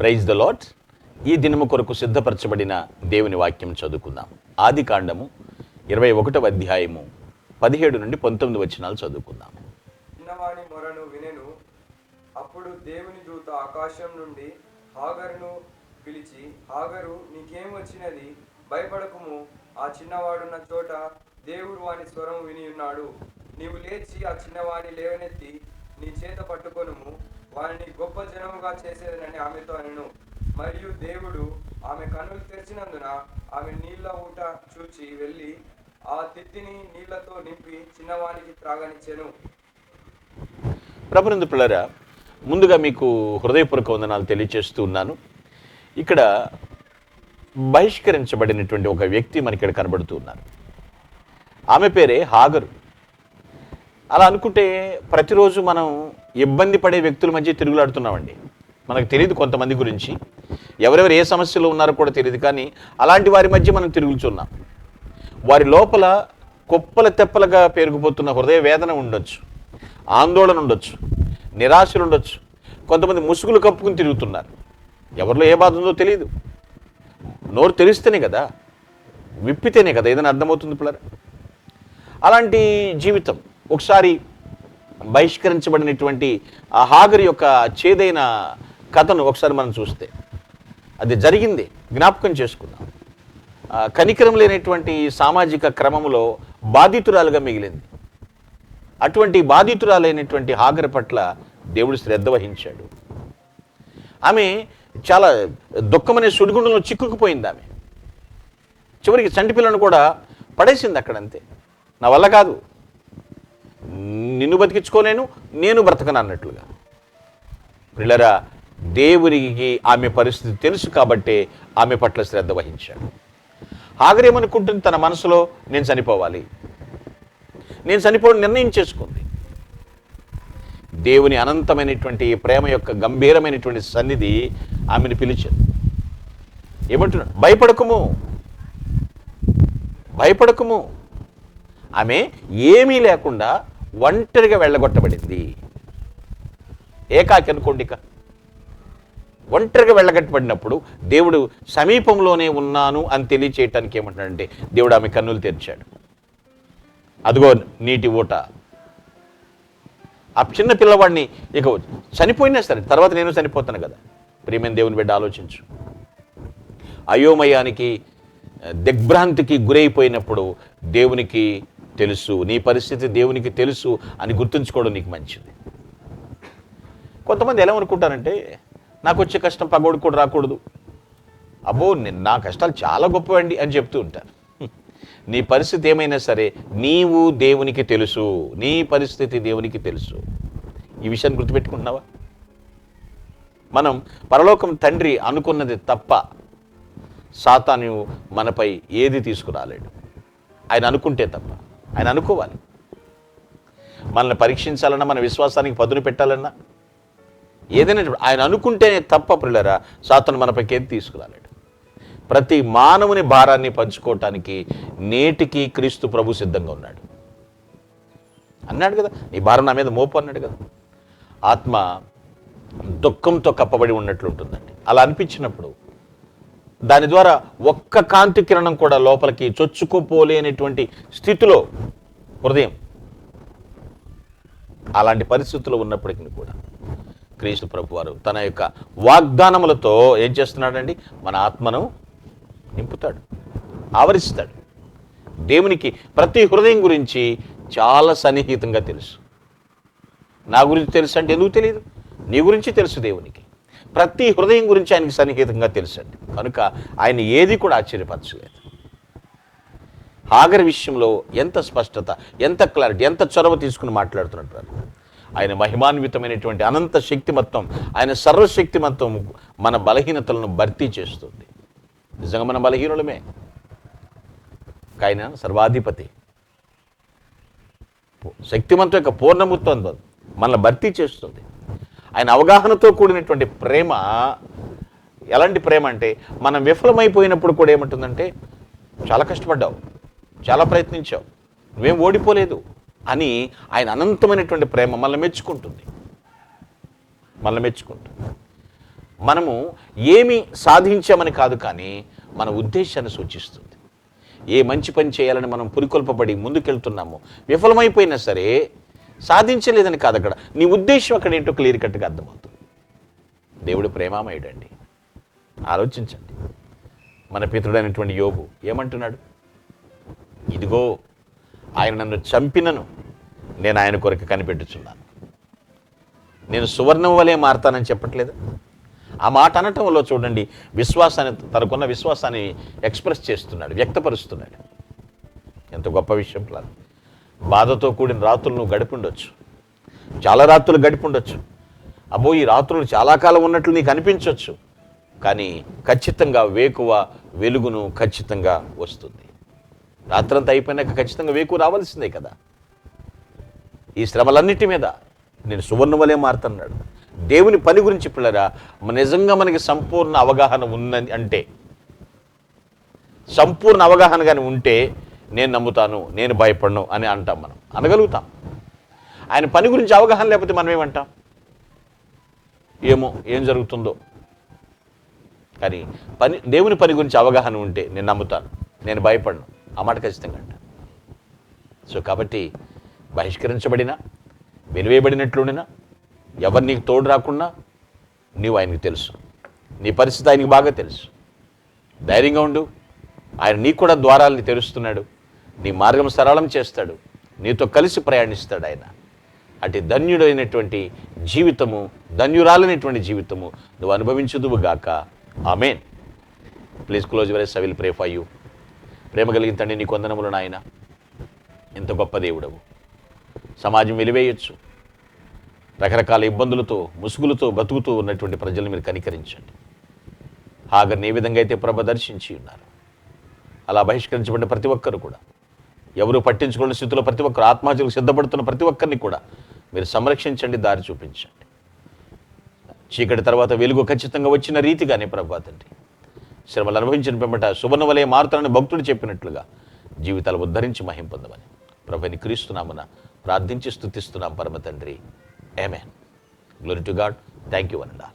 Praise the lot ఈ దినము కొరకు సిద్ధపరచబడిన దేవుని వాక్యం చదువుకుందాం. ఆది కాండము ఇరవై ఒకటవ అధ్యాయము పదిహేడు నుండి పంతొమ్మిది వచనాలు చదువుకుందాం. చిన్నవాణి మొరను వినెను. అప్పుడు దేవుని దూత ఆకాశం నుండి హాగరును పిలిచి హాగరు నీకేం వచ్చినది? భయపడకుము. ఆ చిన్నవాడున్న చోట దేవుడు వాని స్వరం విని ఉన్నాడు నీవు లేచి ఆ చిన్నవాణి లేవనెత్తి నీ చేత పట్టుకొనుము. వారిని గొప్ప జనముగా చేసేదనని ఆమెతో అనెను. మరియు దేవుడు ఆమె కన్నులు తెరిచినందున ఆమె నీళ్ళ ఊట చూచి వెళ్ళి ఆ తిత్తిని నీళ్ళతో నింపి చిన్నవానికి త్రాగనిచ్చెను. ప్రభునందు పిల్లరా ముందుగా మీకు హృదయపూర్వక వందనాలు తెలియచేస్తూ ఉన్నాను. ఇక్కడ బహిష్కరించబడినటువంటి ఒక వ్యక్తి మనకి ఇక్కడ కనబడుతూ ఉన్నారు ఆమె పేరే హాగరు. అలా అనుకుంటే ప్రతిరోజు మనం ఇబ్బంది పడే వ్యక్తుల మధ్య తిరుగులాడుతున్నామండి. మనకు తెలియదు కొంతమంది గురించి. ఎవరెవరు ఏ సమస్యలో ఉన్నారో కూడా తెలియదు కానీ అలాంటి వారి మధ్య మనం తిరుగుతున్నాం వారి లోపల కుప్పల తెప్పలుగా పేరుకుపోతున్న హృదయ వేదన ఉండొచ్చు. ఆందోళన ఉండొచ్చు. నిరాశలు ఉండొచ్చు. కొంతమంది ముసుగులు కప్పుకుని తిరుగుతున్నారు. ఎవరిలో ఏ బాధ ఉందో తెలియదు నోరు తెలిస్తేనే కదా. విప్పితేనే కదా. ఏదైనా అర్థమవుతుంది పిల్లరా? అలాంటి జీవితం ఒకసారి బహిష్కరించబడినటువంటి ఆ హాగరి యొక్క చేదైన కథను ఒకసారి మనం చూస్తే. అది జరిగింది. జ్ఞాపకం చేసుకుందాం. కనికరం లేనటువంటి సామాజిక క్రమంలో బాధితురాలుగా మిగిలింది. అటువంటి బాధితురాలైనటువంటి హాగర్ పట్ల దేవుడు శ్రద్ధ వహించాడు. ఆమె చాలా దుఃఖమనే సుడిగుండంలో చిక్కుకుపోయింది ఆమె. చివరికి చంటి పిల్లను కూడా పడేసింది అక్కడంతే. నా వల్ల కాదు. నిన్ను బతికించుకోలేను నేను బ్రతకను అన్నట్లుగా. పిల్లరా దేవునికి ఆమె పరిస్థితి తెలుసు కాబట్టే ఆమె పట్ల శ్రద్ధ వహించాడు. హాగరేమనుకుంటుంది తన మనసులో నేను చనిపోవాలి. నేను చనిపోవడం నిర్ణయం చేసుకుంది. దేవుని అనంతమైనటువంటి ప్రేమ యొక్క గంభీరమైనటువంటి సన్నిధి ఆమెను పిలిచింది. ఏమంటున్నాడు? భయపడకుము. భయపడకుము. ఆమె ఏమీ లేకుండా ఒంటరిగా వెళ్ళగొట్టబడింది. ఏకాకి అనుకోండి ఇక ఒంటరిగా వెళ్ళగట్టబడినప్పుడు దేవుడు సమీపంలోనే ఉన్నాను అని తెలియచేయటానికి ఏమంటాడంటే దేవుడు ఆమె కన్నులు తెరిచాడు. అదిగో నీటి ఊట. ఆ చిన్న పిల్లవాడిని ఇక చనిపోయినా సరే తర్వాత నేను చనిపోతాను కదా. ప్రియమైన దేవుని బిడ్డ ఆలోచించు. అయోమయానికి దిగ్భ్రాంతికి గురైపోయినప్పుడు దేవునికి తెలుసు నీ పరిస్థితి దేవునికి తెలుసు అని గుర్తుంచుకోవడం నీకు మంచిది. కొంతమంది ఎలా అనుకుంటారంటే నాకు వచ్చే కష్టం పగోడు కూడా రాకూడదు. అబ్బో నా కష్టాలు చాలా గొప్పవండి అని చెప్తూ ఉంటారు. నీ పరిస్థితి ఏమైనా సరే నీవు దేవునికి తెలుసు నీ పరిస్థితి దేవునికి తెలుసు. ఈ విషయాన్ని గుర్తుపెట్టుకుంటున్నావా? మనం పరలోకం తండ్రి అనుకున్నది తప్ప సాతాను మనపై ఏది తీసుకురాలేడు. ఆయన అనుకుంటే తప్ప. ఆయన అనుకోవాలి. మనల్ని పరీక్షించాలన్నా మన విశ్వాసానికి పదును పెట్టాలన్నా. ఏదైనా ఆయన అనుకుంటేనే తప్ప పిల్లరా సాతను మనపైకి ఏది తీసుకురాలేడు. ప్రతి మానవుని భారాన్ని పంచుకోవటానికి నేటికి క్రీస్తు ప్రభు సిద్ధంగా ఉన్నాడు. అన్నాడు కదా నీ భారం నా మీద మోపు అన్నాడు కదా. ఆత్మ దుఃఖంతో కప్పబడి ఉన్నట్లుంటుందండి. అలా అనిపించినప్పుడు దాని ద్వారా ఒక్క కాంతి కిరణం కూడా లోపలికి చొచ్చుకుపోలేనటువంటి స్థితిలో హృదయం అలాంటి పరిస్థితులు ఉన్నప్పటికీ కూడా క్రీస్తు ప్రభు వారు తన యొక్క వాగ్దానములతో ఏం చేస్తున్నాడండి? మన ఆత్మను నింపుతాడు ఆవరిస్తాడు. దేవునికి ప్రతి హృదయం గురించి చాలా సన్నిహితంగా తెలుసు. నా గురించి తెలుసు అంటే ఎందుకు తెలియదు? నీ గురించి తెలుసు దేవునికి. ప్రతి హృదయం గురించి ఆయనకి సన్నిహితంగా తెలుసండి. కనుక ఆయన ఏది కూడా ఆశ్చర్యపరచలేదు. ఆగరి విషయంలో ఎంత స్పష్టత ఎంత క్లారిటీ ఎంత చొరవ తీసుకుని మాట్లాడుతున్నట్టు ఆయన మహిమాన్వితమైనటువంటి అనంత శక్తిమత్వం ఆయన సర్వశక్తిమత్వం మన బలహీనతలను భర్తీ చేస్తుంది. నిజంగా మన బలహీనులమే. ఆయన సర్వాధిపతి. శక్తిమంతం యొక్క పూర్ణమూర్తం మనల్ని భర్తీ చేస్తుంది. ఆయన అవగాహనతో కూడినటువంటి ప్రేమ ఎలాంటి ప్రేమ అంటే మనం విఫలమైపోయినప్పుడు కూడా ఏమంటుందంటే చాలా కష్టపడ్డావు చాలా ప్రయత్నించావు నువ్వేం ఓడిపోలేదు అని ఆయన అనంతమైనటువంటి ప్రేమ మనల్ని మెచ్చుకుంటుంది. మనల్ని మెచ్చుకుంటుంది. మనము ఏమి సాధించామని కాదు కానీ మన ఉద్దేశాన్ని సూచిస్తుంది. ఏ మంచి పని చేయాలని మనం పురికొల్పబడి ముందుకెళ్తున్నామో విఫలమైపోయినా సరే సాధించలేదని కాదు అక్కడ. నీ ఉద్దేశం అక్కడ ఏంటో క్లియర్ కట్గా అర్థమవుతుంది. దేవుడు ప్రేమామయుడండి. ఆలోచించండి. మన పితృడైనటువంటి యోగు ఏమంటున్నాడు? ఇదిగో ఆయన నన్ను చంపినను నేను ఆయన కొరకు కనిపెట్టుచున్నాను. నేను సువర్ణం వలె మారతానని చెప్పట్లేదు? ఆ మాట అనటంలో చూడండి విశ్వాసాన్ని తనకున్న విశ్వాసాన్ని ఎక్స్ప్రెస్ చేస్తున్నాడు వ్యక్తపరుస్తున్నాడు. ఎంత గొప్ప విషయం ప్లాన్ బాధతో కూడిన రాత్రులు నువ్వు గడిపి చాలా రాత్రులు గడిపిండొచ్చు. అబ్బో ఈ రాత్రులు చాలా కాలం ఉన్నట్లు నీకు అనిపించవచ్చు కానీ ఖచ్చితంగా వేకువ వెలుగును ఖచ్చితంగా వస్తుంది. రాత్రంతా అయిపోయినాక ఖచ్చితంగా వేకువ రావాల్సిందే కదా. ఈ శ్రమలన్నిటి మీద నేను సువర్ణ వలె మారుతున్నాడు. దేవుని పని గురించి పిల్లరా నిజంగా మనకి సంపూర్ణ అవగాహన ఉందని అంటే సంపూర్ణ అవగాహన కానీ ఉంటే నేను నమ్ముతాను నేను భయపడను అని అంటాం మనం. అనగలుగుతాం. ఆయన పని గురించి అవగాహన లేకపోతే మనం ఏమంటాం? ఏమో ఏం జరుగుతుందో. కానీ పని దేవుని పని గురించి అవగాహన ఉంటే నేను నమ్ముతాను నేను భయపడను. ఆ మాట ఖచ్చితంగా అంట సో కాబట్టి బహిష్కరించబడినా వెలివేయబడినట్లుండినా ఎవరు నీకు తోడు రాకున్నా నీవు ఆయనకు తెలుసు. నీ పరిస్థితి ఆయనకి బాగా తెలుసు. ధైర్యంగా ఉండు. ఆయన నీకు కూడా ద్వారాలని తెరుస్తున్నాడు. నీ మార్గం సరళం చేస్తాడు. నీతో కలిసి ప్రయాణిస్తాడు ఆయన. అటు ధన్యుడైనటువంటి జీవితము ధన్యురాలైనటువంటి జీవితము నువ్వు అనుభవించుదువు గాక. ఆమెన్. ప్లీజ్ క్లోజ్ వరే సవిల్ ప్రే ఫర్ యూ ప్రేమ కలిగిన తండ్రి నీ కొందనములు నాయన. ఎంత గొప్ప దేవుడవు. సమాజం వెలివేయచ్చు. రకరకాల ఇబ్బందులతో ముసుగులతో బతుకుతూ ఉన్నటువంటి ప్రజలను మీరు కనికరించండి. హాగర్ని ఏ విధంగా అయితే ప్రభ దర్శించి ఉన్నారు. అలా బహిష్కరించబడిన ప్రతి ఒక్కరు కూడా ఎవరు పట్టించుకున్న స్థితిలో ప్రతి ఒక్కరు ఆత్మహత్యలకు సిద్ధపడుతున్న ప్రతి ఒక్కరిని కూడా మీరు సంరక్షించండి దారి చూపించండి. చీకటి తర్వాత వెలుగు ఖచ్చితంగా వచ్చిన రీతిగానే ప్రభా తండ్రి శ్రమలు అనుభవించిన పిమ్మట శుభన వలె మారుతానని భక్తుడు చెప్పినట్లుగా జీవితాలు ఉద్ధరించి మహింపొందమని ప్రభుని క్రీస్తున్నామన ప్రార్థించి స్థుతిస్తున్నాం పరమ తండ్రి. ఏమే glory to God thank you అనండా